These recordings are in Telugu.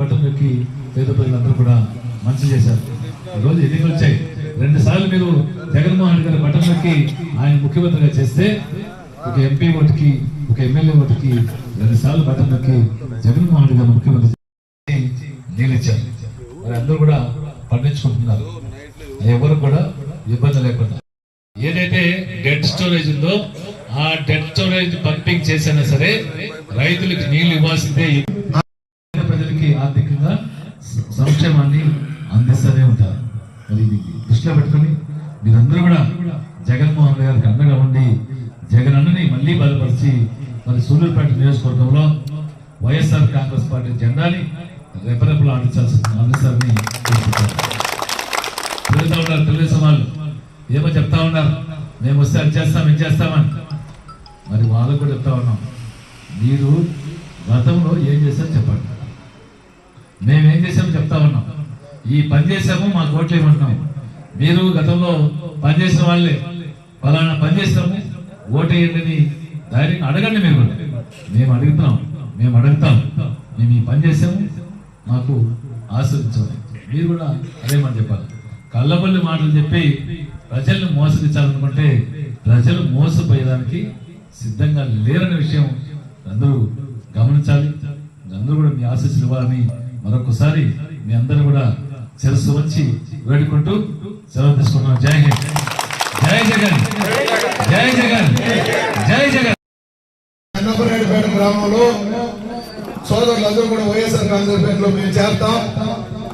బట్టలు నొక్కి పేద ప్రజలందరూ కూడా మంచి చేశారు. ఈరోజు ఎన్నికలు వచ్చాయి. రెండు సార్లు మీరు జగన్మోహన్ రెడ్డి గారి బట్టలు నొక్కి ఆయన ముఖ్యమంత్రిగా చేస్తే ఒక ఎంపీ ఓటుకి ఒక ఎమ్మెల్యే ఓటుకి రెండు సార్లు బట్టలు నొక్కి జగన్మోహన్ రెడ్డి గారు ముఖ్యమంత్రి చేసి మరి అందరూ కూడా పండించుకుంటున్నారు. ఎవరు కూడా ఇబ్బంది లేకుండా. ఏదైతే డెడ్ స్టోరేజ్ ఉందో ఆ డెడ్ స్టోరేజ్ పంపింగ్ చేసినా సరే రైతులకు నీళ్ళు ఇవ్వాల్సిందే. ఆర్థికంగా సంక్షేమాన్ని అందిస్తూనే ఉంటారు. మరి ఇది దృష్టిలో పెట్టుకొని మీరందరూ కూడా జగన్మోహన్ గారికి అండగా ఉండి జగన్ అన్నని మళ్ళీ బలపరిచి మరి సూర్యుపేట నియోజకవర్గంలో వైఎస్ఆర్ కాంగ్రెస్ పార్టీ జెండాని రెపరెపలు ఆడించాల్సింది ఆడిస్తారని కోరుకుంటారు తిరుగుతూ ఉన్నారు తెలుగుదేశం వాళ్ళు ఏమో చెప్తా ఉన్నారు. మేము వస్తే అది చేస్తాం ఇది చేస్తామని. మరి వాళ్ళకు కూడా చెప్తా ఉన్నాం. మీరు గతంలో ఏం చేశారో చెప్పండి. మేమేం చేసాము చెప్తా ఉన్నాం. ఈ పని చేసాము మాకు ఓట్లు మీరు గతంలో పని చేసిన వాళ్ళే. పలానా పని చేస్తాము ఓటేయండి అని ధైర్యంగా అడగండి మీరు కూడా. మేము అడుగుతాం మేము అడుగుతాం. మేము ఈ పని చేసాము మాకు ఆస్వాదించాలి మీరు కూడా అదే మాట చెప్పాలి. కళ్ళబల్లి మాటలు చెప్పి ప్రజల్ని మోసగించాలనుకుంటే ప్రజలు మోసపోయేదానికి సిద్ధంగా లేరనే విషయం అందరూ గమనించాలి. అందరూ కూడా మీ ఆశీస్సులు ఇవ్వాలని మరొకసారి మీ అందరూ కూడా శిరస్సు వచ్చి వేడుకుంటూ సెలవు తీసుకున్నాం జై హింద్. జై జగన్. జై జగన్. జై జగన్. చెన్నపరెడ్డిపేట గ్రామంలో సోదరులందరూ కూడా వైఎస్ఆర్ కాంగ్రెస్ పార్టీలో మేము చేరతాం.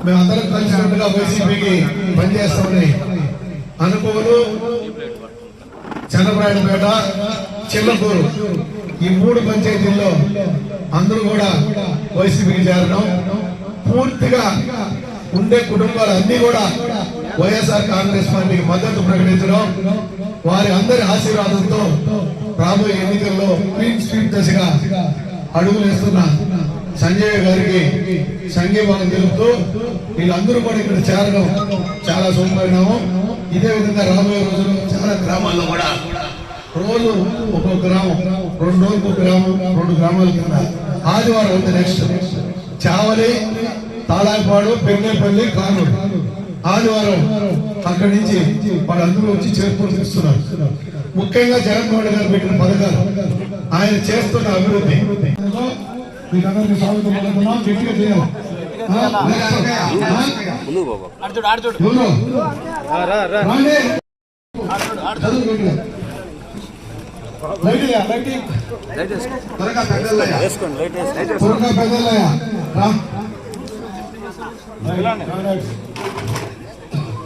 మేమందరం కలిసినట్టుగా వైసీపీకి పనిచేస్తామని అనుకోరు చంద్రపరాయణపేట చిల్లకూరు ఈ మూడు పంచాయతీల్లో అందరూ కూడా వైసీపీకి చేరడం. పూర్తిగా ఉండే కుటుంబాలు అన్ని కూడా వైఎస్ఆర్ కాంగ్రెస్ పార్టీకి మద్దతు ప్రకటించడం వారి అందరి ఆశీర్వాదంతో రాబోయే ఎన్నికల్లో క్లీన్ స్వీప్ దశగా అడుగులేస్తున్న సంజయ్ గారికి సంఘీభావం తెలుపుతూ వీళ్ళందరూ కూడా ఇక్కడ చేరడం చాలా శుభపరిణామం ఇదే విధంగా రాబోయే రోజుల్లో చాలా గ్రామాల్లో కూడా రోజు ఒక్కొక్క గ్రామం రెండు రోజులకు ఒక గ్రామం రెండు గ్రామాల కింద ఆదివారం ఉంది నెక్స్ట్ చావలి తాళాయిపాడు పెన్నెపల్లి కానూరు. ఆదివారం అక్కడి నుంచి వాళ్ళందరూ వచ్చి చేరుకొని తీస్తున్నారు ముఖ్యంగా జగన్మోహన్ గారు పెట్టిన పథకాలు. ఆయన చేస్తున్న అభివృద్ధి. స్వాగతం గట్టిగా చేయాలి. త్వరగా పెద్దలయ్యా. త్వరగా పెద్దలయ్యా. రా.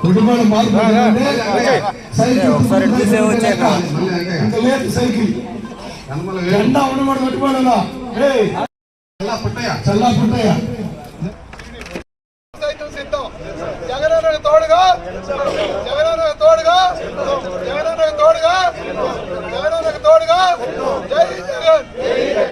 కుటుంబాలు మార్పు అంటే సైకిల్ ఒకసారి చూసే వచ్చాక. ఇంకా లేదు సైకిల్ ఎండ ఉండబడి పెట్టుకోవాలా చల్లా పుట్టయ్యా సైతం సిద్ధం జగన్ తోడుగా